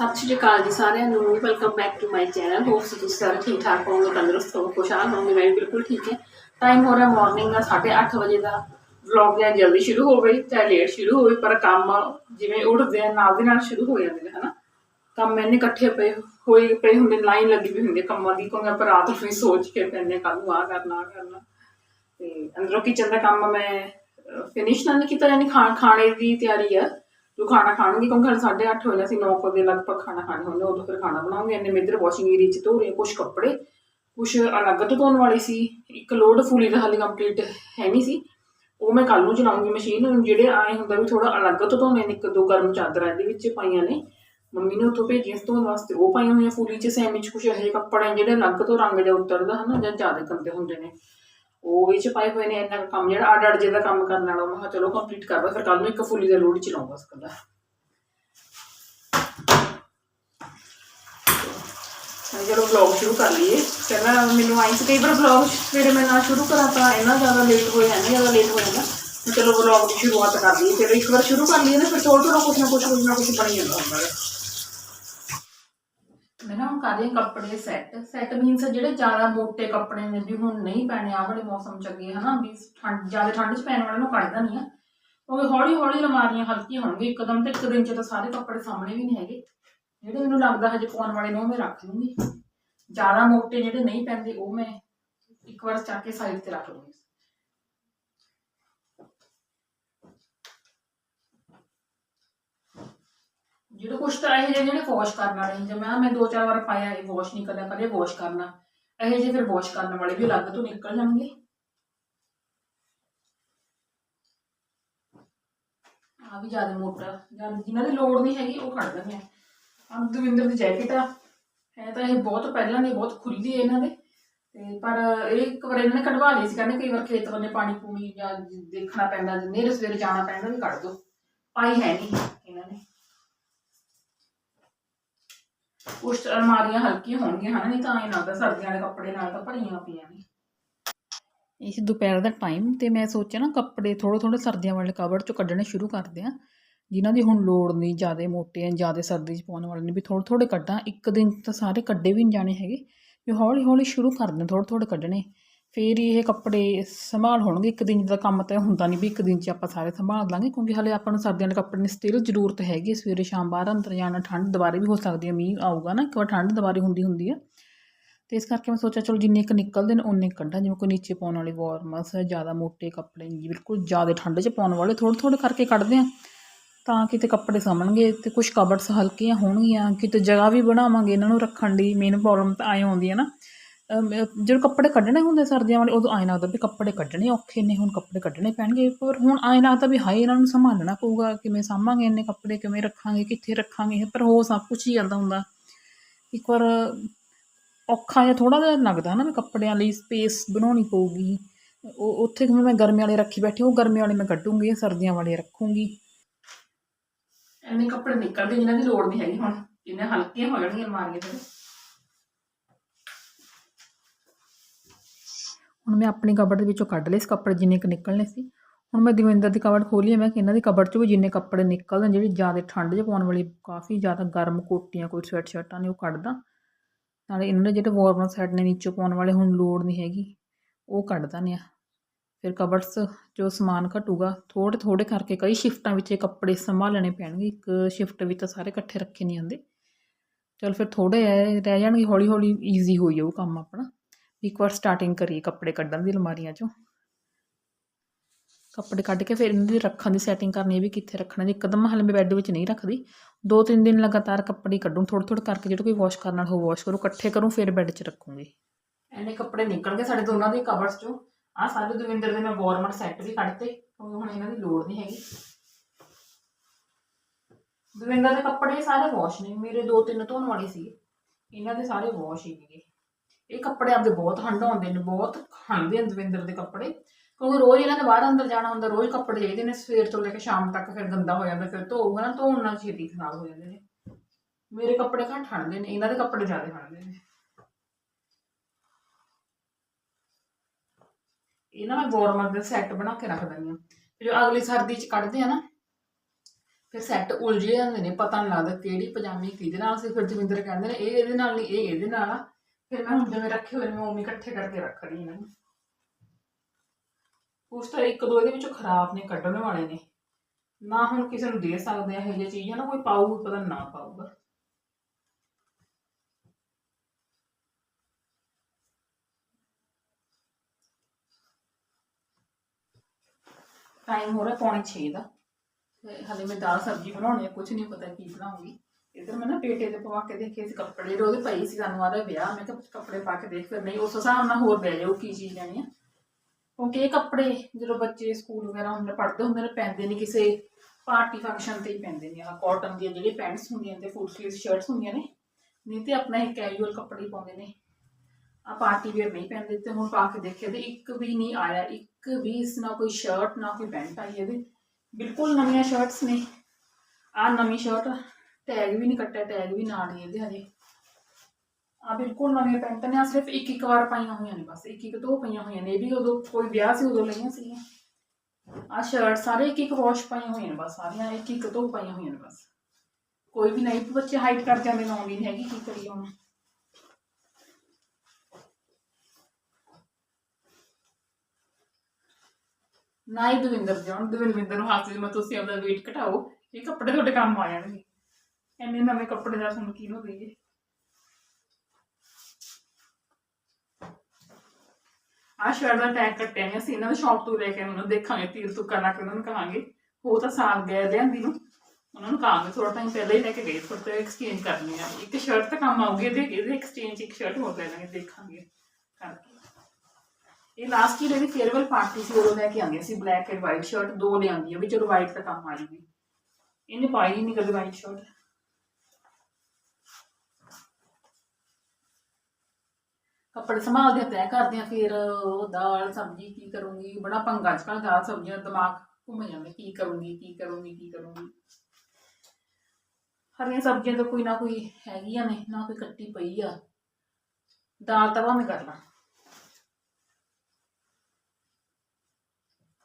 ਸਤਿ ਸ਼੍ਰੀ ਅਕਾਲ ਜੀ ਸਾਰਿਆਂ ਨੂੰ welcome back to my channel hope ਤੁਸੀਂ ਸਾਰੇ ਠੀਕ ਠਾਕ ਹੋਵੋਗੇ, ਤੰਦਰੁਸਤ ਹੋਵੋਗੇ, ਖੁਸ਼ਹਾਲ ਹੋਵੋਗੇ, ਮੈਂ ਬਿਲਕੁਲ ਠੀਕ ਹੈ। ਟਾਈਮ ਹੋ ਰਿਹਾ ਮਾਰਨਿੰਗ ਦਾ 8:30 ਵਜੇ ਦਾ। ਵਲੌਗ ਜਾਂ ਜਲਦੀ ਸ਼ੁਰੂ ਹੋ ਚਾਹੇ ਲੇਟ ਸ਼ੁਰੂ ਹੋਵੇ, ਪਰ ਕੰਮ ਜਿਵੇਂ ਉੱਠਦੇ ਆ, ਨਾਲ ਦੇ ਨਾਲ ਸ਼ੁਰੂ ਹੋ ਜਾਂਦੇ ਨੇ ਹਨਾ। ਕੰਮ ਮੈਨੇ ਇਕੱਠੇ ਪਏ ਹੋਏ, ਪਏ ਹੁੰਦੇ, ਲਾਈਨ ਲੱਗੀ ਵੀ ਹੁੰਦੀ ਕੰਮਾਂ ਦੀ, ਕਿਉਂਕਿ ਪਰ ਰਾਤ ਨੂੰ ਸੋਚ ਕੇ ਪੈਂਦੇ ਕੱਲ ਨੂੰ ਆ ਕਰਨਾ ਆ ਕਰਨਾ। ਤੇ ਅੰਦਰੋਂ ਕਿਚਨ ਦਾ ਕੰਮ ਮੈਂ ਫਿਨਿਸ਼ ਤਾਂ ਨਹੀਂ ਕੀਤਾ, ਯਾਨੀ ਖਾ ਖਾਣੇ ਦੀ ਤਿਆਰੀ ਆ। ਜੋ ਖਾਣਾ ਖਾਣਗੇ, ਕਿਉਂਕਿ ਹਲ 8:30 ਵਜੇ ਅਸੀਂ 9 ਵਜੇ ਲਗਭਗ ਖਾਣਾ ਖਾਣੇ ਹੁੰਦੇ ਉਦੋਂ ਫਿਰ ਖਾਣਾ ਬਣਾਉਂਗੇ। ਇੰਨੇ ਮੇਦਰ ਵਾਸ਼ਿੰਗ ਏਰੀਆ 'ਚ ਧੋ ਰਹੇ ਕੁਝ ਕੱਪੜੇ ਕੁਝ ਅਲੱਗ ਤੋਂ ਧੋਣ ਵਾਲੇ ਸੀ। ਇੱਕ ਲੋਡ ਫੂਲੀ ਦਾ ਹਾਲੇ ਕੰਪਲੀਟ ਹੈ ਨਹੀਂ ਸੀ। ਉਹ ਮੈਂ ਕੱਲ ਨੂੰ ਚਲਾਉਂਗੀ ਮਸ਼ੀਨ ਜਿਹੜੇ ਆਏ ਹੁੰਦਾ ਵੀ ਥੋੜਾ ਅਲੱਗ ਤੋਂ ਧੋਣੇ ਨੇ, ਇੱਕ ਦੋ ਗਰਮ ਚਾਦਰਾਂ ਇਹਦੇ ਵਿੱਚ ਪਾਈਆਂ ਨੇ। ਮੰਮੀ ਨੇ ਉੱਥੋਂ ਭੇਜੀਆਂ ਧੋਣ ਵਾਸਤੇ, ਉਹ ਪਾਈਆਂ ਹੋਈਆਂ ਫੂਲੀ 'ਚ ਸੈਮ ਵਿੱਚ ਕੁਝ ਇਹੋ ਜਿਹੇ ਕੱਪੜੇ ਨੇ ਜਿਹੜੇ ਅਲੱਗ ਤੋਂ ਰੰਗ ਜਿਹਾ ਉਤਰਦਾ ਹਨਾ, ਜਾਂ ਜ਼ਿਆਦਾ ਗੰਦੇ ਹੁੰਦੇ ਨੇ। ਉਹ ਵਿੱਚ ਪਾਏ ਹੋਏ ਨੇ ਇੰਨਾ ਕੰਮ, ਜਿਹੜਾ ਅੱਡ ਅੱਡ ਜੇ ਕੰਮ ਕਰਨ ਵਾਲਾ, ਮੈਂ ਚਲੋ ਕੰਪਲੀਟ ਕਰਦਾ ਫਿਰ ਕੱਲ ਨੂੰ ਇੱਕ ਫੁੱਲੀ ਦਾ ਲੋਡ ਚਲਾਉਂਗਾ ਇਸ ਕੱਲਾ ਮੈਂ ਚਲੋ ਵਲੌਗ ਸ਼ੁਰੂ ਕਰ ਲਈਏ। ਕਹਿੰਦਾ ਮੈਨੂੰ ਆਈ ਸੀ ਕਈ ਵਾਰ ਵਲੌਗ ਸਵੇਰੇ ਮੈਂ ਨਾ ਸ਼ੁਰੂ ਕਰਾਂ ਤਾਂ ਇੰਨਾ ਜ਼ਿਆਦਾ ਲੇਟ ਹੋ ਜਾਂਦਾ, ਜ਼ਿਆਦਾ ਲੇਟ ਹੋ ਜਾਂਦਾ। ਚਲੋ ਵਲੌਗ ਦੀ ਸ਼ੁਰੂਆਤ ਕਰ ਲਈਏ, ਫਿਰ ਇੱਕ ਵਾਰ ਸ਼ੁਰੂ ਕਰ ਲਈਏ ਨਾ, ਫਿਰ ਥੋੜਾ ਥੋੜਾ ਕੁਛ ਨਾ ਕੁਛ ਕੁਛ ਨਾ ਕੁਛ ਬਣ ਜਾਂਦਾ ਹੁੰਦਾ ਹੈ। ਕਰ ਰਹੀ ਹਾਂ ਕੱਪੜੇ ਸੈੱਟ ਸੈੱਟ ਮੀਨਸ ਜਿਹੜੇ ਜ਼ਿਆਦਾ ਮੋٹے ਕੱਪੜੇ ਨੇ ਵੀ ਹੁਣ ਨਹੀਂ ਪੈਣੇ ਆ ਵਾਲੇ ਮੌਸਮ ਚ ਅੱਗੇ, ਹਨਾ, ਵੀ ਠੰਡ, ਜ਼ਿਆਦਾ ਠੰਡ ਚ ਪੈਣ ਵਾਲੇ ਨੂੰ ਕੱਢਦਾ ਨਹੀਂ ਆ। ਕਿਉਂਕਿ ਹੌਲੀ ਹੌਲੀ ਅਲਮਾਰੀਆਂ ਹਲਕੀਆਂ ਹੋਣਗੇ, ਇੱਕਦਮ ਤੇ ਇੱਕ ਦਿਨ ਚ ਤਾਂ ਸਾਰੇ ਕੱਪੜੇ ਸਾਹਮਣੇ ਵੀ ਨਹੀਂ ਹੈਗੇ। ਜਿਹੜੇ ਮੈਨੂੰ ਲੱਗਦਾ ਹਜੇ ਪਾਉਣ ਵਾਲੇ ਨੇ, ਉਹ ਮੈਂ ਰੱਖ ਲੂੰਗੀ। ਜ਼ਿਆਦਾ ਮੋਟੇ ਜਿਹੜੇ ਨਹੀਂ ਪੈਂਦੇ, ਉਹ ਮੈਂ ਇੱਕ ਵਾਰ ਚੱਕ ਕੇ ਸਾਈਡ ਤੇ ਰੱਖ ਲੂੰਗੀ। ਜਿਹੜੇ ਕੁਛ ਤਾਂ ਇਹ ਜਿਹੇ ਜਿਹੜੇ ਵਾਸ਼ ਕਰਨ ਵਾਲੇ ਨੇ ਜਿਵੇਂ ਮੈਂ ਦੋ ਚਾਰ ਵਾਰ ਪਾਇਆ, ਇਹ ਵਾਸ਼ ਨਹੀਂ ਕਰਿਆ ਪਰ ਵਾਸ਼ ਕਰਨਾ। ਇਹ ਜਿਹੇ ਫਿਰ ਵਾਸ਼ ਕਰਨ ਵਾਲੇ ਵੀ ਅਲੱਗ ਤੋਂ ਨਿਕਲ ਜਾਣਗੇ। ਆ ਵੀ ਜ਼ਿਆਦਾ ਮੋਟਾ, ਜਾਂ ਜਿਨ੍ਹਾਂ ਦੀ ਲੋੜ ਨਹੀਂ ਹੈਗੀ, ਉਹ ਕੱਢ ਦਿੰਦੇ ਆ। ਆਹ ਦਵਿੰਦਰ ਦੀ ਜੈਕਟ ਆ। ਹੈ ਤਾਂ ਇਹ ਬਹੁਤ ਪਹਿਲਾਂ ਦੀ, ਬਹੁਤ ਖੁੱਲੀ ਹੈ ਇਹਨਾਂ ਦੇ। ਤੇ ਪਰ ਇਹ ਇੱਕ ਵਾਰ ਇਹਨਾਂ ਨੇ ਕਢਵਾ ਲਈ ਸੀ, ਕਹਿੰਦੇ ਕਈ ਵਾਰ ਖੇਤ ਬੰਨੇ ਪਾਣੀ ਪੂਣੀ ਜਾਂ ਦੇਖਣਾ ਪੈਂਦਾ ਨੇਰੇ ਸਵੇਰੇ ਜਾਣਾ ਪੈਂਦਾ, ਵੀ ਕੱਢ ਦੋ। ਪਾਈ ਹੈ ਨਹੀਂ ਇਹਨਾਂ ਨੇ। ਕੁਛ ਅਲਮਾਰੀਆਂ ਹਲਕੀਆਂ ਹੋਣਗੀਆਂ, ਹਨਾ? ਨਹੀਂ ਤਾਂ ਇਹ ਲੱਗਦਾ ਸਰਦੀਆਂ ਵਾਲੇ ਕੱਪੜੇ, ਨਾਲ ਤਾਂ ਭਰੀਆਂ ਪਈਆਂ ਨੇ। ਇਸ ਦੁਪਹਿਰ ਦਾ ਟਾਈਮ ਤੇ ਮੈਂ ਸੋਚਿਆ ਨਾ ਕੱਪੜੇ ਥੋੜੇ ਥੋੜੇ ਸਰਦੀਆਂ ਵਾਲੇ ਕਵਰ ਚੋਂ ਕੱਢਣੇ ਸ਼ੁਰੂ ਕਰਦੇ ਆ ਜਿਨ੍ਹਾਂ ਦੀ ਹੁਣ ਲੋੜ ਨਹੀਂ, ਜ਼ਿਆਦਾ ਮੋਟੇ ਆ, ਜ਼ਿਆਦਾ ਸਰਦੀ 'ਚ ਪਾਉਣ ਵਾਲੇ ਨੇ, ਵੀ ਥੋੜੇ ਥੋੜੇ ਕੱਢਾਂ। ਇੱਕ ਦਿਨ ਤਾਂ ਸਾਰੇ ਕੱਢੇ ਵੀ ਨਹੀਂ ਜਾਣੇ ਹੈਗੇ। ਵੀ ਹੌਲੀ ਹੌਲੀ ਸ਼ੁਰੂ ਕਰਦੇ ਥੋੜੇ ਥੋੜੇ ਕੱਢਣੇ। ਫਿਰ ਹੀ ਇਹ ਕੱਪੜੇ ਸੰਭਾਲ ਹੋਣਗੇ। ਇੱਕ ਦਿਨ ਦਾ ਕੰਮ ਤਾਂ ਹੁੰਦਾ ਨਹੀਂ ਵੀ ਇੱਕ ਦਿਨ 'ਚ ਆਪਾਂ ਸਾਰੇ ਸੰਭਾਲ ਲਾਂਗੇ, ਕਿਉਂਕਿ ਹਲੇ ਆਪਾਂ ਨੂੰ ਸਰਦੀਆਂ ਦੇ ਕੱਪੜੇ ਦੀ ਸਟਿਲ ਜ਼ਰੂਰਤ ਹੈਗੀ ਹੈ। ਸਵੇਰੇ ਸ਼ਾਮ ਬਾਹਰ ਅੰਦਰ ਜਾਣਾ ਠੰਡ ਦੁਬਾਰੇ ਵੀ ਹੋ ਸਕਦੀ ਹੈ ਮੀਂਹ ਆਊਗਾ ਨਾ, ਇੱਕ ਵਾਰ ਠੰਡ ਦੁਬਾਰੇ ਹੁੰਦੀ ਹੁੰਦੀ ਹੈ ਤੇ ਇਸ ਕਰਕੇ ਮੈਂ ਸੋਚਿਆ ਚਲੋ ਜਿੰਨੇ ਕੁ ਨਿਕਲਦੇ ਨੇ ਉਨੇ ਕੁ ਕੱਢਾਂ। ਜਿਵੇਂ ਕੋਈ ਨੀਚੇ ਪਾਉਣ ਵਾਲੇ ਵਾਰਮਸ ਜ਼ਿਆਦਾ ਮੋਟੇ ਕੱਪੜੇ ਨਹੀਂ ਬਿਲਕੁਲ ਜ਼ਿਆਦਾ ਠੰਡ 'ਚ ਪਾਉਣ ਵਾਲੇ ਥੋੜ੍ਹੇ ਥੋੜ੍ਹੇ ਕਰਕੇ ਕੱਢਦੇ ਆ। ਤਾਂ ਕਿਤੇ ਕੱਪੜੇ ਸਾਂਭਣਗੇ ਤੇ ਕੁਝ ਕਬਰਡਸ ਹਲਕੀਆਂ ਹੋਣਗੀਆਂ, ਕਿਤੇ ਜਗ੍ਹਾ ਵੀ ਬਣਾਵਾਂਗੇ। ਇਹਨਾਂ ਨੂੰ ਰੱਖਣ ਦੀ ਮੇਨ ਪ੍ਰੋਬਲਮ ਤਾਂ ਐਂ ਆਉਂਦੀ ਹੈ ਨਾ। ਜਦੋਂ ਕੱਪੜੇ ਕੱਢਣੇ ਹੁੰਦੇ ਸਰਦੀਆਂ ਵਾਲੇ, ਉਦੋਂ ਐਂ ਲੱਗਦਾ ਵੀ ਕੱਪੜੇ ਕੱਢਣੇ ਔਖੇ ਨੇ, ਹੁਣ ਕੱਪੜੇ ਕੱਢਣੇ ਪੈਣਗੇ। ਪਰ ਹੁਣ ਐਂ ਲੱਗਦਾ ਵੀ ਹਾਏ, ਇਹਨਾਂ ਨੂੰ ਸੰਭਾਲਣਾ ਪਊਗਾ, ਕਿਵੇਂ ਸਾਂਭਾਂਗੇ ਇੰਨੇ ਕੱਪੜੇ, ਕਿਵੇਂ ਰੱਖਾਂਗੇ, ਕਿੱਥੇ ਰੱਖਾਂਗੇ ਪਰ ਹੋ ਸਭ ਕੁਝ ਹੀ ਜਾਂਦਾ ਹੁੰਦਾ। ਇੱਕ ਵਾਰ ਔਖਾ ਜਿਹਾ ਥੋੜਾ ਜਿਹਾ ਲੱਗਦਾ ਨਾ ਵੀ ਕੱਪੜਿਆਂ ਲਈ ਸਪੇਸ ਬਣਾਉਣੀ ਪਊਗੀ। ਉਹ, ਉੱਥੇ ਕਿਵੇਂ ਮੈਂ ਗਰਮੀ ਵਾਲੇ ਰੱਖੀ ਬੈਠੀ, ਉਹ ਗਰਮੀ ਵਾਲੇ ਮੈਂ ਕੱਢੂੰਗੀ ਸਰਦੀਆਂ ਵਾਲੇ ਰੱਖੂੰਗੀ। ਇੰਨੇ ਕੱਪੜੇ ਨਿਕਲਦੇ, ਜਿਨ੍ਹਾਂ ਦੀ ਲੋੜ ਨਹੀਂ ਹੈਗੀ ਹੁਣ ਜਿੰਨੇ ਹਲਕੀਆਂ ਹੋ ਜਾਣਗੀਆਂ ਅਲਮਾਰੀਆਂ ਤੇ। ਹੁਣ ਮੈਂ ਆਪਣੀ ਕਬੜ ਦੇ ਵਿੱਚੋਂ ਕੱਢ ਲਏ ਸੀ, ਕੱਪੜੇ ਜਿੰਨੇ ਕੁ ਨਿਕਲਣੇ ਸੀ। ਹੁਣ ਮੈਂ ਦਵਿੰਦਰ ਦੀ ਕਬੜ ਖੋਲੀ ਹੈ ਮੈਂ ਕਿ ਇਹਨਾਂ ਦੀ ਕਬੜ 'ਚੋਂ ਵੀ ਜਿੰਨੇ ਕੱਪੜੇ ਨਿਕਲਦੇ ਨੇ, ਜਿਹੜੀ ਜ਼ਿਆਦਾ ਠੰਡ 'ਚ ਪਾਉਣ ਵਾਲੀ, ਕਾਫੀ ਜ਼ਿਆਦਾ ਗਰਮ ਕੋਟੀਆਂ, ਕੋਈ ਸਵੈਟ ਸ਼ਰਟਾਂ ਨੇ ਉਹ ਕੱਢਦਾ। ਨਾਲੇ ਇਹਨਾਂ ਦੇ ਜਿਹੜੇ ਵਾਰਮਰ ਸੈਟ ਨੇ ਨੀਚੋਂ ਪਾਉਣ ਵਾਲੇ, ਹੁਣ ਲੋੜ ਨਹੀਂ ਹੈਗੀ, ਉਹ ਕੱਢ ਦਿੰਦੇ ਆ। ਫਿਰ ਕਬਰਡਸ ਜੋ ਸਮਾਨ ਘਟੂਗਾ, ਥੋੜ੍ਹੇ ਥੋੜ੍ਹੇ ਕਰਕੇ ਕਈ ਸ਼ਿਫਟਾਂ ਵਿੱਚ ਇਹ ਕੱਪੜੇ ਸੰਭਾਲਣੇ ਪੈਣਗੇ, ਇੱਕ ਸ਼ਿਫਟ ਵਿੱਚ ਤਾਂ ਸਾਰੇ ਇਕੱਠੇ ਰੱਖੇ ਨਹੀਂ ਜਾਂਦੇ। ਚਲ ਫਿਰ ਥੋੜ੍ਹੇ ਰਹਿ ਜਾਣਗੇ ਹੌਲੀ ਹੌਲੀ ਈਜ਼ੀ ਹੋ ਜਾਊ ਕੰਮ ਆਪਣਾ। ਇੱਕ ਵਾਰ ਸਟਾਰਟਿੰਗ ਕਰੀਏ ਕੱਪੜੇ ਕੱਢਣ ਦੀ ਅਲਮਾਰੀਆਂ 'ਚੋਂ। ਕੱਪੜੇ ਕੱਢ ਕੇ ਫਿਰ ਇਹਨਾਂ ਦੀ ਰੱਖਣ ਦੀ ਸੈਟਿੰਗ ਕਰਨੀ ਹੈ ਵੀ ਕਿੱਥੇ ਰੱਖਣਾ। ਜੀ ਇੱਕਦਮ ਹਾਲੇ ਮੈਂ ਬੈੱਡ ਵਿੱਚ ਨਹੀਂ ਰੱਖਦੀ ਦੋ ਤਿੰਨ ਦਿਨ ਲਗਾਤਾਰ ਕੱਪੜੇ ਕੱਢੂੰ। ਥੋੜ੍ਹੇ ਥੋੜ੍ਹੇ ਕਰਕੇ ਜਿਹੜਾ ਕੋਈ ਵਾਸ਼ ਕਰਨ ਵਾਲਾ ਉਹ ਵਾਸ਼ ਕਰੂੰ, ਇਕੱਠੇ ਕਰੂੰ, ਫਿਰ ਬੈੱਡ 'ਚ ਰੱਖੂੰਗੀ। ਐਨੇ ਕੱਪੜੇ ਨਿਕਲ ਗਏ ਸਾਡੇ ਦੋਨਾਂ ਦੇ ਕਵਰਸ 'ਚੋਂ। ਆਹ ਸਾਰੇ ਦਵਿੰਦਰ ਦੇ ਮੈਂ ਵਾਰਮਰ ਸੈੱਟ ਵੀ ਕੱਢਤੇ ਹੁਣ ਇਹਨਾਂ ਦੀ ਲੋੜ ਨਹੀਂ ਹੈਗੀ। ਦਵਿੰਦਰ ਦੇ ਕੱਪੜੇ ਸਾਰੇ ਵਾਸ਼ ਨੇ, ਮੇਰੇ ਦੋ ਤਿੰਨ ਧੋਣ ਵਾਲੇ ਸੀ ਇਹਨਾਂ ਦੇ ਸਾਰੇ ਵਾਸ਼ ਹੀ ਨੇਗੇ। ਇਹ ਕੱਪੜੇ ਆਪਦੇ ਬਹੁਤ ਹੰਡਾਉਂਦੇ ਨੇ, ਬਹੁਤ ਹੰਡਦੇ ਨੇ ਦਵਿੰਦਰ ਦੇ ਕੱਪੜੇ। ਕਿਉਂਕਿ ਰੋਜ਼ ਇਹਨਾਂ ਨੇ ਬਾਹਰ ਅੰਦਰ ਜਾਣਾ ਹੁੰਦਾ, ਰੋਜ਼ ਕੱਪੜੇ ਚਾਹੀਦੇ ਨੇ, ਸਵੇਰ ਤੋਂ ਲੈ ਕੇ ਸ਼ਾਮ ਤੱਕ ਫਿਰ ਗੰਦਾ ਹੋ ਜਾਂਦਾ, ਫਿਰ ਧੋਊਗਾ ਨਾ, ਧੋਣ ਨਾਲ ਛੇਤੀ ਖਰਾਬ ਹੋ ਜਾਂਦੇ ਨੇ। ਮੇਰੇ ਕੱਪੜੇ ਘੱਟ ਹੰਡਦੇ ਨੇ, ਇਹਨਾਂ ਦੇ ਕੱਪੜੇ ਜ਼ਿਆਦਾ ਹੰਡਦੇ ਨੇ। ਇਹ ਨਾ ਮੈਂ ਵਾਰਮਰ ਦੇ ਸੈੱਟ ਬਣਾ ਕੇ ਰੱਖ ਦਿੰਦੀ ਹਾਂ। ਫਿਰ ਅਗਲੀ ਸਰਦੀ ਚ ਕੱਢਦੇ ਆ ਨਾ, ਫਿਰ ਸੈੱਟ ਉਲਝੇ ਜਾਂਦੇ ਨੇ, ਪਤਾ ਨਹੀਂ ਲੱਗਦਾ ਕਿਹੜੀ ਪਜਾਮੀ ਕਿਹਦੇ ਨਾਲ ਸੀ। ਫਿਰ ਜਵਿੰਦਰ ਕਹਿੰਦੇ ਨੇ, ਇਹ ਇਹਦੇ ਨਾਲ ਨਹੀਂ ਇਹ ਇਹਦੇ ਨਾਲ ਆ। ਫਿਰ ਮੈਂ ਹੁਣ ਜਿਵੇਂ ਰੱਖੇ ਹੋਏ ਨੇ, ਮੈਂ ਉਵੇਂ ਇਕੱਠੇ ਕਰਕੇ ਰੱਖ ਰਹੀ ਇਹਨਾਂ ਨੂੰ ਉਸ ਤਾਂ ਇੱਕ ਦੋ ਇਹਦੇ ਵਿੱਚੋਂ ਖਰਾਬ ਨੇ, ਕੱਢਣ ਵਾਲੇ ਨੇ। ਨਾ ਹੁਣ ਕਿਸੇ ਨੂੰ ਦੇ ਸਕਦੇ ਆ ਇਹ ਜਿਹੀ ਚੀਜ਼ਾਂ ਨਾ ਕੋਈ ਪਾਊ, ਪਤਾ ਨਾ ਪਾਊਗਾ। ਟਾਈਮ ਹੋ ਰਿਹਾ ਪੌਣੇ 6 ਦਾ। ਤੇ ਹਲੇ ਮੈਂ ਦਾਲ ਸਬਜ਼ੀ ਬਣਾਉਣੀ ਹੈ ਕੁਝ ਨਹੀਂ ਪਤਾ ਕੀ ਬਣਾਉਂਗੀ। ਇਧਰ ਮੈਂ ਨਾ ਪੇਟੇ ਤੇ ਪਵਾ ਕੇ ਦੇਖੇ ਸੀ ਕੱਪੜੇ, ਜਿਹੜੇ ਉਹਦੇ ਪਈ ਸੀ ਸਾਨੂੰ ਆਦਾ ਵਿਆਹ, ਮੈਂ ਕਿਹਾ ਕੱਪੜੇ ਪਾ ਕੇ ਦੇਖ, ਫਿਰ ਨਹੀਂ ਉਸ ਹਿਸਾਬ ਨਾਲ ਹੋਰ ਬਹਿ ਜਾਓ ਕੀ ਚੀਜ਼ ਲੈਣੀ ਆ। ਕਿਉਂਕਿ ਇਹ ਕੱਪੜੇ, ਜਦੋਂ ਬੱਚੇ ਸਕੂਲ ਵਗੈਰਾ ਹੁੰਦੇ ਪੜ੍ਹਦੇ ਹੁੰਦੇ ਨੇ, ਪੈਂਦੇ ਨਹੀਂ ਕਿਸੇ ਪਾਰਟੀ ਫੰਕਸ਼ਨ ਤੇ ਹੀ ਪੈਂਦੇ ਨੇ ਆ ਕਾਟਨ ਦੀਆਂ ਜਿਹੜੀ ਪੈਂਟਸ ਹੁੰਦੀਆਂ ਨੇ ਫੁੱਲ ਸਲੀਵ ਸ਼ਰਟਸ ਹੁੰਦੀਆਂ ਨੇ, ਨਹੀਂ ਤੇ ਆਪਣਾ ਇਹ ਕੈਜੂਅਲ ਕੱਪੜੇ ਹੀ ਪਾਉਂਦੇ ਨੇ। ਆ ਪਾਰਟੀ ਵੇਅਰ ਨਹੀਂ ਪੈਂਦੇ ਤੇ ਹੁਣ ਪਾ ਕੇ ਦੇਖਿਆ ਤੇ ਇੱਕ ਵੀ ਨਹੀਂ ਆਇਆ, ਇੱਕ ਵੀ ਇਸ ਨਾਲ ਕੋਈ ਸ਼ਰਟ ਨਾ ਕੋਈ ਪੈਂਟ ਆਈ ਇਹਦੇ। ਬਿਲਕੁਲ ਨਵੀਆਂ ਸ਼ਰਟਸ ਨੇ। ਆ ਨਵੀਂ ਸ਼ਰਟ ਟੈਗ ਵੀ ਨਹੀਂ ਕੱਟਿਆ, ਟੈਗ ਵੀ ਨਾਲ ਹੀ ਇਹਦੇ ਹਜੇ। ਆ ਬਿਲਕੁਲ ਨਵੀਆਂ ਪੈਂਟਾਂ ਨੇ ਆ ਸਿਰਫ ਇੱਕ ਇੱਕ ਵਾਰ ਪਾਈਆਂ ਹੋਈਆਂ ਨੇ ਬਸ, ਇੱਕ ਇੱਕ ਦੋ ਪਈਆਂ ਹੋਈਆਂ ਨੇ, ਇਹ ਵੀ ਉਦੋਂ ਕੋਈ ਵਿਆਹ ਸੀ, ਉਦੋਂ ਲਈਆਂ ਸੀਗੀਆਂ। ਆ ਸ਼ਰਟ ਸਾਰੇ ਇੱਕ ਇੱਕ ਵਾਸ਼ ਪਾਈਆਂ ਹੋਈਆਂ ਨੇ ਬਸ, ਸਾਰੀਆਂ ਇੱਕ ਇੱਕ ਦੋ ਪਾਈਆਂ ਹੋਈਆਂ ਨੇ ਬਸ। ਕੋਈ ਵੀ ਨਹੀਂ ਬੱਚੇ ਹਾਈਟ ਕਰ ਜਾਂਦੇ ਨੇ, ਆਉਂਦੀ ਨਹੀਂ ਹੈਗੀ, ਕੀ ਕਰੀਏ ਹੁਣ। ਨਾ ਹੀ ਦਵਿੰਦਰ ਜਾਣ, ਦਵਿੰਦਰ ਨੂੰ ਹੱਥ ਮੈਂ ਤੁਸੀਂ ਆਪਦਾ weight ਘਟਾਓ, ਇਹ ਕੱਪੜੇ ਤੁਹਾਡੇ ਕੰਮ ਆ ਜਾਣਗੇ। ਇੰਨੇ ਨਵੇਂ ਕੱਪੜੇ ਦਾ ਤੁਹਾਨੂੰ ਹੋ ਗਈ ਆ ਸ਼ਰਟ ਦਾ ਟੈਗ ਕੱਟਿਆ ਨਹੀਂ ਅਸੀਂ, ਇਹਨਾਂ ਦੇ ਸ਼ੌਪ ਤੋਂ ਲੈ ਕੇ ਉਹਨਾਂ ਦੇਖਾਂਗੇ, ਤੀਰ ਤੁੱਕਾ ਲਾ ਕੇ ਉਹਨਾਂ ਨੂੰ ਕਹਾਂਗੇ। ਉਹ ਤਾਂ ਸਾਲ ਗਏ ਲਿਆਂਦੀ ਨੂੰ, ਉਹਨਾਂ ਨੂੰ ਕਹਾਂਗੇ ਥੋੜਾ ਟਾਈਮ ਪਹਿਲਾਂ ਹੀ ਲੈ ਕੇ ਗਏ ਥੋੜਾ ਤੇ ਐਕਸਚੇਂਜ ਕਰਨੀ ਆ। ਇੱਕ ਸ਼ਰਟ ਤਾਂ ਕੰਮ ਆਊਗੀ, ਇਹਦੇ ਇਹਦੇ ਐਕਸਚੇਂਜ ਇੱਕ ਸ਼ਰਟ ਹੋਰ ਲੈ ਲਾਂਗੇ, ਦੇਖਾਂਗੇ ਕਰਕੇ। ਇਹ ਲਾਸਟ ਈਅਰ ਇਹਦੀ ਫੇਅਰਵੈਲ ਪਾਰਟੀ ਸੀ, ਉਦੋਂ ਲੈ ਕੇ ਆਂਗੇ ਸੀ ਬਲੈਕ ਐਂਡ ਵਾਈਟ ਸ਼ਰਟ ਦੋ ਲਿਆਂਦੀ ਆ, ਵੀ ਚਲੋ ਵਾਈਟ ਤਾਂ ਕੰਮ ਆ ਜੂਗੀ। ਇਹਨੇ ਪਾਈ ਹੀ ਨਹੀਂ ਕਦੇ ਵਾਈਟ ਸ਼ਰਟ ਕੱਪੜੇ ਸੰਭਾਲਦੇ ਤੈਅ ਕਰਦੇ ਆ, ਫਿਰ ਉਹ ਦਾਲ, ਸਬਜ਼ੀ ਕੀ ਕਰੂੰਗੀ? ਬੜਾ ਪੰਗਾ ਅੱਜ ਦਾਲ ਸਬਜ਼ੀਆਂ ਦਾ ਦਿਮਾਗ ਘੁੰਮ ਜਾਂਦਾ, ਕੀ ਕਰੂੰਗੀ ਕੀ ਕਰੂੰਗੀ ਕੀ ਕਰੂੰਗੀ। ਹਰੀਆਂ ਸਬਜ਼ੀਆਂ ਤਾਂ ਕੋਈ ਨਾ ਕੋਈ ਹੈਗੀਆਂ ਨੇ, ਨਾ ਕੋਈ ਕੱਟੀ ਪਈ ਆ। ਦਾਲ ਤਵਾ ਭਾਵੇਂ ਕਰ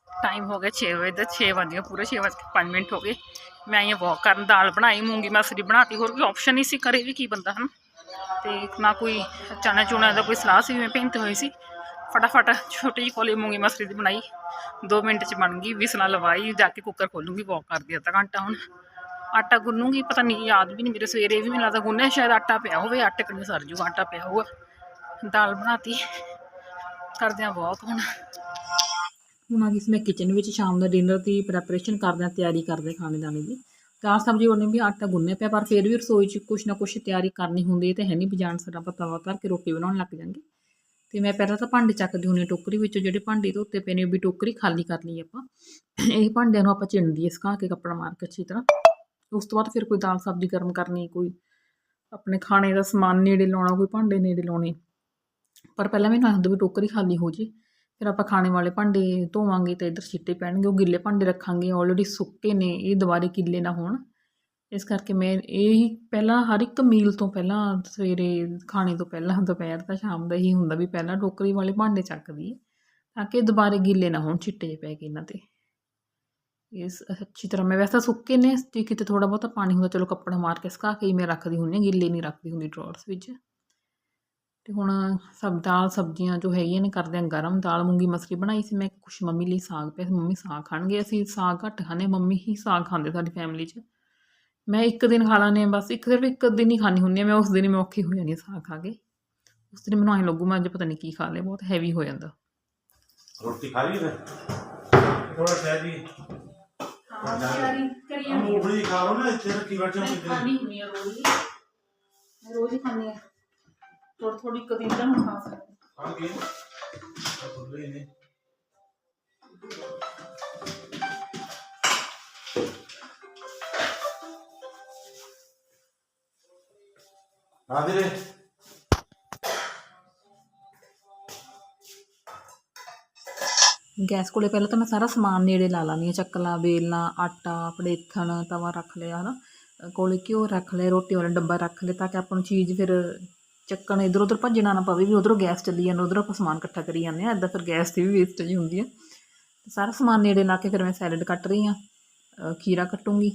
ਟਾਈਮ ਹੋ ਗਿਆ 6 ਵਜੇ ਦਾ 6 ਵਜੇ ਪੂਰੇ 6 ਕੇ 5 ਮਿੰਟ ਹੋ ਗਏ। ਮੈਂ ਆਈ ਵਾਕ ਕਰਨ, ਦਾਲ ਬਣਾਈ ਮੂੰਗੀ ਮਸਰੀ ਬਣਾਤੀ, ਹੋਰ ਕੋਈ ਆਪਸ਼ਨ ਨਹੀਂ ਸੀ ਕਰੇ ਵੀ ਕੀ ਬੰਦਾ, ਹਨ? ਤੇ ਨਾ ਕੋਈ ਚਨਾ ਚੁਣਾ ਦਾ ਕੋਈ ਸਲਾਹ ਸੀ ਮੈਂ ਭਿੰਤੇ ਹੋਈ ਸੀ। ਫਟਾਫਟ ਛੋਟੀ ਜਿਹੀ ਕੋਲੀ ਮੂੰਗੀ ਮਸਰੀ ਦੀ ਬਣਾਈ। 2 ਮਿੰਟ ਚ ਬਣ ਗਈ ਵਿਸਲਾ ਲਵਾਈ, ਜਾ ਕੇ ਕੁੱਕਰ ਖੋਲੂੰਗੀ ਵਾਕ ਕਰਦੀ ਅੱਧਾ ਘੰਟਾ ਹੁਣ। ਆਟਾ ਗੁੰਨੂੰਗੀ, ਪਤਾ ਨਹੀਂ ਯਾਦ ਵੀ ਨਹੀਂ ਮੇਰੇ ਸਵੇਰੇ ਵੀ ਮੈਨੂੰ ਲੱਗਦਾ ਗੁੰਨਿਆ, ਸ਼ਾਇਦ ਆਟਾ ਪਿਆ ਹੋਵੇ, ਆਟੇ ਕੰਨੇ ਸਰ ਜੂਗਾ, ਆਟਾ ਪਿਆ ਹੋਊਗਾ। ਦਾਲ ਬਣਾਤੀ। ਕਰਦੇ ਆ ਵਾਕ ਹੁਣ। ਹੁਣ ਆ ਗਈ ਮੈਂ ਕਿਚਨ ਵਿੱਚ, ਸ਼ਾਮ ਦਾ ਡਿਨਰ ਦੀ ਪ੍ਰੈਪਰੇਸ਼ਨ ਕਰਦੇ ਹਾਂ ਤਿਆਰੀ ਕਰਦੇ ਹਾਂ ਖਾਣੇ ਦਾਣੇ ਦੀ। ਦਾਲ ਸਬਜ਼ੀ ਉਹਨੇ ਵੀ ਆਟਾ ਗੁੰਨਿਆ ਪਿਆ, ਪਰ ਫਿਰ ਵੀ ਰਸੋਈ 'ਚ ਕੁਛ ਨਾ ਕੁਛ ਤਿਆਰੀ ਕਰਨੀ ਹੁੰਦੀ ਹੈ ਤੇ ਹੈ ਨਹੀਂ ਬਜਾਣ ਸਾਡਾ ਪਤਾਵਾ ਕਰਕੇ ਰੋਟੀ ਬਣਾਉਣ ਲੱਗ ਜਾਂਗੇ ਤੇ ਮੈਂ ਪਹਿਲਾਂ ਤਾਂ ਭਾਂਡੇ ਚੱਕਦੀ ਹੁੰਦੀ ਹਾਂ ਟੋਕਰੀ ਵਿੱਚੋਂ, ਜਿਹੜੇ ਭਾਂਡੇ ਧੋਤੇ ਪਏ ਨੇ ਵੀ ਟੋਕਰੀ ਖਾਲੀ ਕਰਨੀ ਲਈ ਆਪਾਂ। ਇਹ ਭਾਂਡਿਆਂ ਨੂੰ ਆਪਾਂ ਚਿੰਡੀਏ ਸੁਕਾ ਕੇ ਕੱਪੜਾ ਮਾਰ ਕੇ ਅੱਛੀ ਤਰ੍ਹਾਂ। ਉਸ ਤੋਂ ਬਾਅਦ ਫਿਰ ਕੋਈ ਦਾਲ ਸਬਜ਼ੀ ਗਰਮ ਕਰਨੀ, ਕੋਈ ਆਪਣੇ ਖਾਣੇ ਦਾ ਸਮਾਨ ਨੇੜੇ ਲਾਉਣਾ, ਕੋਈ ਭਾਂਡੇ ਨੇੜੇ ਲਾਉਣੇ। ਪਰ ਪਹਿਲਾਂ ਮੈਨੂੰ ਆਖਦੇ ਵੀ ਟੋਕਰੀ ਖਾਲੀ ਹੋ ਜੇ। ਫਿਰ ਆਪਾਂ ਖਾਣੇ ਵਾਲੇ ਭਾਂਡੇ ਧੋਵਾਂਗੇ ਤਾਂ ਇੱਧਰ ਛਿੱਟੇ ਪੈਣਗੇ, ਉਹ ਗਿੱਲੇ ਭਾਂਡੇ ਰੱਖਾਂਗੇ ਆਲਰੇਡੀ ਸੁੱਕੇ ਨੇ, ਇਹ ਦੁਬਾਰੇ ਗਿੱਲੇ ਨਾ ਹੋਣ। ਇਸ ਕਰਕੇ ਮੈਂ ਇਹ ਹੀ ਪਹਿਲਾਂ ਹਰ ਇੱਕ ਮੀਲ ਤੋਂ ਪਹਿਲਾਂ ਸਵੇਰੇ ਖਾਣੇ ਤੋਂ ਪਹਿਲਾਂ, ਦੁਪਹਿਰ ਦਾ, ਸ਼ਾਮ ਦਾ ਹੀ ਹੁੰਦਾ ਵੀ ਪਹਿਲਾਂ ਟੋਕਰੀ ਵਾਲੇ ਭਾਂਡੇ ਚੱਕਦੀ ਹੈ, ਤਾਂ ਕਿ ਦੁਬਾਰੇ ਗਿੱਲੇ ਨਾ ਹੋਣ, ਛਿੱਟੇ ਜਿਹੇ ਪੈ ਕੇ ਇਹਨਾਂ ਤੇ। ਇਸ ਅੱਛੀ ਤਰ੍ਹਾਂ ਮੈਂ ਵੈਸਾ ਸੁੱਕੇ ਨੇ ਤੇ ਕਿਤੇ ਥੋੜਾ ਬਹੁਤਾ ਪਾਣੀ ਹੁੰਦਾ, ਚਲੋ ਕੱਪੜਾ ਮਾਰ ਕੇ ਸੁਕਾ ਕੇ ਹੀ ਮੈਂ ਰੱਖਦੀ ਹੁੰਦੀ ਹਾਂ, ਗਿੱਲੇ ਨਹੀਂ ਰੱਖਦੀ ਹੁੰਦੀ ਡਰਾਅਰਸ ਵਿੱਚ। ਤੇ ਹੁਣ ਸਭ ਦਾਲ ਸਬਜ਼ੀਆਂ ਜੋ ਹੈਗੀਆਂ ਨੇ ਕਰਦੇ ਹਾਂ ਗਰਮ ਦਾਲ ਮੂੰਗੀ ਮਸਰੀ ਬਣਾਈ ਸੀ ਮੈਂ ਕੁਛ ਮੰਮੀ ਲਈ ਸਾਗ ਪਿਆ ਸੀ ਮੰਮੀ ਸਾਗ ਖਾਣਗੇ ਅਸੀਂ ਸਾਗ ਘੱਟ ਖਾਂਦੇ ਮੰਮੀ ਹੀ ਸਾਗ ਖਾਂਦੇ ਸਾਡੀ ਫੈਮਿਲੀ 'ਚ। ਮੈਂ ਇੱਕ ਦਿਨ ਖਾ ਲੈਂਦੀ ਹਾਂ ਬਸ ਇੱਕ ਸਿਰਫ ਇੱਕ ਦਿਨ ਹੀ ਖਾਣੀ ਹੁੰਦੀ ਹਾਂ ਮੈਂ ਉਸ ਦਿਨ ਹੀ ਮੈਂ ਔਖੀ ਹੋ ਜਾਂਦੀ ਹਾਂ ਸਾਗ ਖਾ ਕੇ। ਉਸ ਦਿਨ ਮੈਨੂੰ ਐਂ ਲੱਗੂ ਮੈਂ ਅੱਜ ਪਤਾ ਨਹੀਂ ਕੀ ਖਾ ਲਿਆ ਬਹੁਤ ਹੈਵੀ ਹੋ ਜਾਂਦਾ। ਰੋਟੀ ਖਾ ਲਈ ਫਿਰ? ਥੋੜਾ ਸਹਿ ਜੀ। ਹਾਂ ਤਿਆਰੀ ਕਰੀ ਮੂੰਗਫਲੀ ਖਾ ਲਓ ਨਾ ਇੱਥੇ ਰੱਖੀ ਬੈਠੇ ਹੋ ਮੈਂ ਕਿਤੇ ਖਾਣੀ ਹੁੰਦੀ ਆ ਰੋਜ਼ ਹੀ। ਮੈਂ ਰੋਜ਼ ਹੀ ਖਾਂਦੀ ਆ ਥੋੜੀ ਥੋੜੀ ਤਾਂ ਹੁਣ ਖਾ ਸਕਦੀ ਖਾ ਗਏ ਖੁੱਲੇ ਨੇ। ਆ ਦੇ ਰੇ ਗੈਸ ਕੋਲੇ ਪਹਿਲਾਂ ਤਾਂ ਮੈਂ ਸਾਰਾ ਸਮਾਨ ਨੇੜੇ ਲਾ ਲਾਂਦੀ ਹਾਂ। ਚੱਕਲਾ ਵੇਲਣਾ ਆਟਾ ਪੜੇਥਣ ਤਵਾ ਰੱਖ ਲਿਆ ਹਨਾ। ਕੋਲੇ ਘਿਓ ਰੱਖ ਲਿਆ ਰੋਟੀ ਵਾਲਾ ਡੱਬਾ ਰੱਖ ਲਿਆ ਤਾਂ ਕਿ ਆਪਾਂ ਨੂੰ ਚੀਜ਼ ਫਿਰ ਚੱਕਣ ਇੱਧਰ ਉੱਧਰ ਭੱਜਣਾ ਨਾ ਪਵੇ ਵੀ ਉਧਰੋਂ ਗੈਸ ਚੱਲੀ ਜਾਂਦਾ ਉਧਰੋਂ ਆਪਾਂ ਸਮਾਨ ਇਕੱਠਾ ਕਰੀ ਜਾਂਦੇ ਆ ਐਦਾਂ ਫਿਰ ਗੈਸ ਦੀ ਵੀ ਵੇਸਟੇਜ ਹੁੰਦੀ ਹੈ ਤੇ ਸਾਰਾ ਸਮਾਨ ਨੇੜੇ ਲਾ ਕੇ ਫਿਰ ਮੈਂ ਸੈਲਡ ਕੱਟ ਰਹੀ ਹਾਂ ਖੀਰਾ ਕੱਟੂੰਗੀ।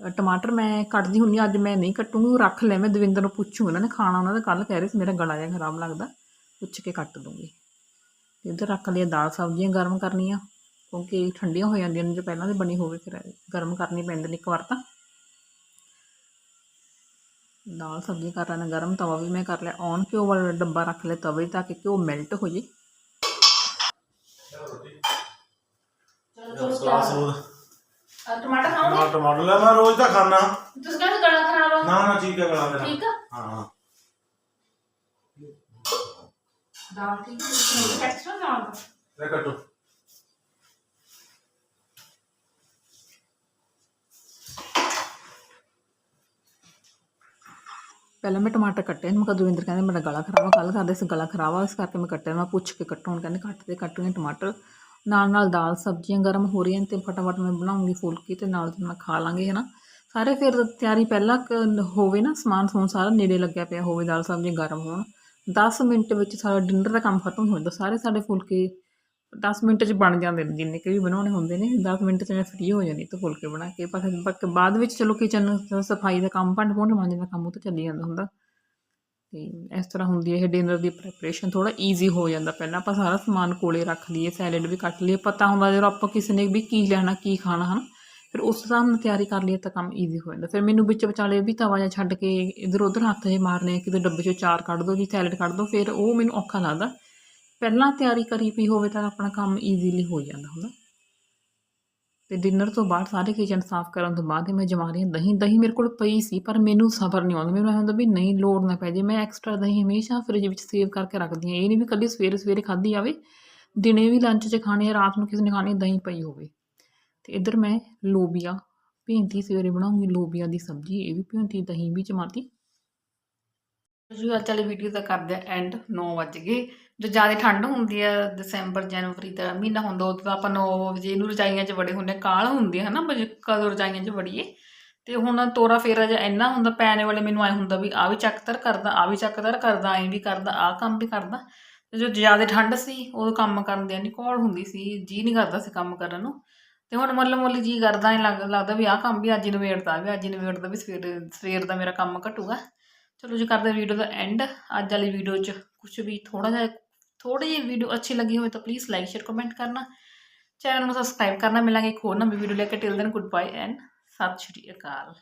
ਟਮਾਟਰ ਮੈਂ ਕੱਟਦੀ ਹੁੰਦੀ ਹਾਂ, ਅੱਜ ਮੈਂ ਨਹੀਂ ਕੱਟੂੰਗੀ ਰੱਖ ਲੈ ਮੈਂ ਦਵਿੰਦਰ ਨੂੰ ਪੁੱਛੂ ਉਹਨਾਂ ਨੇ ਖਾਣਾ ਉਹਨਾਂ ਦਾ ਕੱਲ ਕਹਿ ਰਹੇ ਸੀ ਮੇਰਾ ਗਲਾ ਜਿਹਾ ਖਰਾਬ ਲੱਗਦਾ ਪੁੱਛ ਕੇ ਕੱਟ ਦੂੰਗੀ। ਤੇ ਇੱਧਰ ਰੱਖ ਲਿਆ ਦਾਲ ਸਬਜ਼ੀਆਂ ਗਰਮ ਕਰਨੀਆਂ ਕਿਉਂਕਿ ਠੰਡੀਆਂ ਹੋ ਜਾਂਦੀਆਂ ਨੇ ਜੇ ਪਹਿਲਾਂ ਦੀ ਬਣੀ ਹੋਵੇ ਫਿਰ ਗਰਮ ਕਰਨੀ ਪੈਂਦੀ ਨੇ ਇੱਕ ਵਾਰ ਤਾਂ। ਦਾਲ ਸਬਜ਼ੀ ਕਰ ਲੈਣਾ ਗਰਮ ਤਵਾ ਵੀ ਮੈਂ ਕਰ ਲਿਆ। ਔਨ ਘਿਓ ਵਾਲਾ ਡੱਬਾ ਰੱਖ ਲਿਆ ਤਵੇ 'ਤੇ ਤਾਂ ਕਿ ਘਿਓ ਮੈਲਟ ਹੋ ਜੇ। ਸਲਾਸ ਉਹ ਟਮਾਟਰ ਨਾ ਟਮਾਟਰ ਲੈ ਮੈਂ ਰੋਜ਼ ਦਾ ਖਾਣਾ ਤੁਸੀਂ ਕਹਿੰਦੇ ਗਲਾ ਖਰਾਬ ਆ। ਨਾ ਨਾ ਠੀਕ ਹੈ ਗਲਾ ਮੇਰਾ ਠੀਕ ਆ? ਹਾਂ ਹਾਂ। ਦਾਲ ਠੀਕ ਹੈ ਐਕਸਟਰਾ ਦਾਲ ਦਾ ਲੈ ਕੱਟੋ ਪਹਿਲਾਂ ਮੈਂ ਟਮਾਟਰ ਕੱਟੇ ਮੈਂ ਕਦੂਵਿੰਦਰ ਕਹਿੰਦੇ ਮੇਰਾ ਗਲਾ ਖਰਾਬ ਆ ਕੱਲ ਕਰਦੇ ਸੀ, ਗਲਾ ਖਰਾਬ ਆ, ਇਸ ਕਰਕੇ ਮੈਂ ਕੱਟਿਆ, ਮੈਂ ਪੁੱਛ ਕੇ ਕੱਟੋ, ਹੁਣ ਕਹਿੰਦੇ ਕੱਟ ਦੇ ਕੱਟੂਗੇ ਟਮਾਟਰ। ਨਾਲ ਨਾਲ ਦਾਲ, ਸਬਜ਼ੀਆਂ ਗਰਮ ਹੋ ਰਹੀਆਂ ਨੇ ਤੇ ਫਟਾਫਟ ਮੈਂ ਬਣਾਉਂਗੀ ਫੁਲਕੇ ਤੇ ਨਾਲ ਨਾਲ ਖਾ ਲਾਂਗੇ ਨਾ ਸਾਰੇ ਫਿਰ ਤਿਆਰੀ ਪਹਿਲਾਂ ਕ- ਹੋਵੇ ਨਾ, ਸਮਾਨ ਸਮੂਨ ਸਾਰਾ ਨੇੜੇ ਲੱਗਿਆ ਪਿਆ ਹੋਵੇ, ਦਾਲ, ਸਬਜ਼ੀਆਂ ਗਰਮ ਹੋਣ 10 ਮਿੰਟ ਵਿੱਚ ਸਾਰਾ ਡਿਨਰ ਦਾ ਕੰਮ ਖਤਮ ਹੋ ਜਾਂਦਾ, ਸਾਰੇ ਸਾਡੇ ਫੁਲਕੇ 10 ਮਿੰਟ 'ਚ ਬਣ ਜਾਂਦੇ ਨੇ, ਜਿੰਨੇ ਕਿ ਵੀ ਬਣਾਉਣੇ ਹੁੰਦੇ ਨੇ 10 ਮਿੰਟ 'ਚ ਮੈਂ ਫ੍ਰੀ ਹੋ ਜਾਂਦੀ ਤੇ ਫੁਲਕੇ ਬਣਾ ਕੇ, ਪਰ ਬਾਕ- ਬਾਅਦ ਵਿੱਚ ਚਲੋ ਕਿਚਨ ਸਫ਼ਾਈ ਦਾ ਕੰਮ ਭਾਂਡੇ ਭੂੰਡੇ ਮਾਂਜਣ ਦਾ ਕੰਮ ਉਹ ਤਾਂ ਚੱਲੀ ਜਾਂਦਾ ਹੁੰਦਾ। ਤੇ ਇਸ ਤਰ੍ਹਾਂ ਹੁੰਦੀ ਹੈ, ਇਹ ਡਿਨਰ ਦੀ ਪ੍ਰੈਪਰੇਸ਼ਨ ਥੋੜਾ ਈਜ਼ੀ ਹੋ ਜਾਂਦਾ। ਪਹਿਲਾਂ ਆਪਾਂ ਸਾਰਾ ਸਮਾਨ ਕੋਲੇ ਰੱਖ ਲਈਏ ਸੈਲਡ ਵੀ ਕੱਟ ਲਈਏ, ਪਤਾ ਹੁੰਦਾ ਜਦੋਂ ਆਪਾਂ ਕਿਸੇ ਨੇ ਵੀ ਕੀ ਲੈਣਾ, ਕੀ ਖਾਣਾ, ਹਨ? ਫਿਰ ਉਸ ਹਿਸਾਬ ਨਾਲ ਤਿਆਰੀ ਕਰ ਲਈਏ ਤਾਂ ਕੰਮ ਈਜ਼ੀ ਹੋ ਜਾਂਦਾ। ਫਿਰ ਮੈਨੂੰ ਵਿੱਚ ਵਿਚਾਲੇ ਵੀ ਤਵਾ ਜਿਹਾ ਛੱਡ ਕੇ ਇਧਰ ਉਧਰ ਹੱਥ ਜੇ ਮਾਰਨੇ ਕਿਤੇ ਡੱਬੇ 'ਚੋਂ ਚਾਰ ਕੱਢ ਦੋ ਜੀ ਸੈਲਡ ਕੱਢ ਦੋ, ਫਿਰ ਉਹ ਮੈਨੂੰ ਔਖਾ ਲੱਗਦਾ। ਪਹਿਲਾਂ ਤਿਆਰੀ ਕਰੀ ਪਈ ਹੋਵੇ ਤਾਂ ਆਪਣਾ ਕੰਮ ਈਜ਼ੀਲੀ ਹੋ ਜਾਂਦਾ ਹੁੰਦਾ ਤੇ ਡਿਨਰ ਤੋਂ ਬਾਅਦ ਸਾਰੇ ਕਿਚਨ ਸਾਫ਼ ਕਰਨ ਤੋਂ ਬਾਅਦ ਮੈਂ ਜਮਾ ਰਹੀ ਹਾਂ। ਦਹੀਂ ਦਹੀਂ ਮੇਰੇ ਕੋਲ ਪਈ ਸੀ, ਪਰ ਮੈਨੂੰ ਸਬਰ ਨਹੀਂ ਆਉਂਦਾ। ਮੈਨੂੰ ਐਂ ਹੁੰਦਾ ਵੀ ਨਹੀਂ, ਲੋੜ ਨਾ ਪੈ ਜੇ। ਮੈਂ ਐਕਸਟਰਾ ਦਹੀਂ ਹਮੇਸ਼ਾ ਫ੍ਰਿਜ ਵਿੱਚ ਸੇਵ ਕਰਕੇ ਰੱਖਦੀ ਹਾਂ। ਇਹ ਨਹੀਂ ਵੀ ਕੱਲੀ ਸਵੇਰੇ ਸਵੇਰੇ ਖਾਧੀ ਜਾਵੇ, ਦਿਨੇ ਵੀ ਲੰਚ 'ਚ ਖਾਣੀ ਹੈ ਰਾਤ ਨੂੰ ਕਿਸੇ ਨੇ ਖਾਣੀ ਦਹੀਂ ਪਈ ਹੋਵੇ। ਤੇ ਇੱਧਰ ਮੈਂ ਲੋਬੀਆ ਭੇਂਤੀ ਸਵੇਰੇ ਬਣਾਉਂਗੀ, ਲੋਬੀਆ ਦੀ ਸਬਜ਼ੀ, ਇਹ ਵੀ ਭੇਂਤੀ ਦਹੀਂ ਵੀ ਜਮਾਤੀ। ਜੀ ਅੱਜ ਵਾਲੀ ਵੀਡੀਓ ਦਾ ਕਰਦੇ ਆ ਐਂਡ 9 ਵਜ ਗਏ। ਜੋ ਜ਼ਿਆਦਾ ਠੰਡ ਹੁੰਦੀ ਹੈ ਦਸੰਬਰ, ਜਨਵਰੀ ਦਾ ਮਹੀਨਾ ਹੁੰਦਾ, ਉਦੋਂ ਤਾਂ ਆਪਾਂ 9 ਵਜੇ ਨੂੰ ਰਜਾਈਆਂ 'ਚ ਵੜੇ ਹੁੰਦੇ ਕਾਲ ਹੁੰਦੀ ਹੈ ਨਾ ਵੀ ਕਦੋਂ ਰਜਾਈਆਂ 'ਚ ਵੜੀਏ। ਤੇ ਹੁਣ ਤੋਰਾ ਫੇਰਾ ਜਿਹਾ ਇੰਨਾ ਹੁੰਦਾ, ਪੈਣੇ ਵਾਲੇ ਮੈਨੂੰ ਐ ਹੁੰਦਾ ਵੀ ਆ ਵੀ ਚੱਕਤਰ ਕਰਦਾ ਆ ਵੀ ਚੱਕਤਰ ਕਰਦਾ, ਐਂ ਵੀ ਕਰਦਾ ਆ ਕੰਮ ਵੀ ਕਰਦਾ। ਤੇ ਜੋ ਜ਼ਿਆਦਾ ਠੰਡ ਸੀ ਉਦੋਂ ਕੰਮ ਕਰਨ ਦੀ ਨਹੀਂ ਕੋਲ ਹੁੰਦੀ ਸੀ, ਜੀ ਨਹੀਂ ਕਰਦਾ ਸੀ ਕੰਮ ਕਰਨ ਨੂੰ। ਤੇ ਹੁਣ ਮੱਲ ਮੁੱਲ ਜੀ ਕਰਦਾ, ਐ ਲੱਗ, ਲੱਗਦਾ ਵੀ ਆਹ ਕੰਮ ਵੀ ਅੱਜ ਨਵੇੜਦਾ ਵੀ ਅੱਜ ਨਿਬੇੜਦਾ ਵੀ ਸਵੇਰ ਸਵੇਰ ਦਾ ਮੇਰਾ ਕੰਮ ਘਟੂਗਾ। ਚਲੋ ਜੀ, ਕਰਦੇ ਵੀਡੀਓ ਦਾ ਐਂਡ ਅੱਜ ਵਾਲੀ ਵੀਡੀਓ 'ਚ ਕੁਝ ਵੀ ਥੋੜਾ ਜਿਹਾ ਥੋੜੀ ਜਿਹੀ ਵੀਡੀਓ ਅੱਛੀ ਲੱਗੀ ਹੋਵੇ ਤਾਂ ਪਲੀਜ਼ ਲਾਈਕ ਸ਼ੇਅਰ ਕਮੈਂਟ ਕਰਨਾ। ਚੈਨਲ ਨੂੰ ਸਬਸਕ੍ਰਾਈਬ ਕਰਨਾ। ਮਿਲਾਂਗੇ ਇੱਕ ਹੋਰ ਨਵੀਂ ਵੀਡੀਓ ਲੈ ਕੇ। Till then good bye and ਸਤਿ ਸ਼੍ਰੀ ਅਕਾਲ।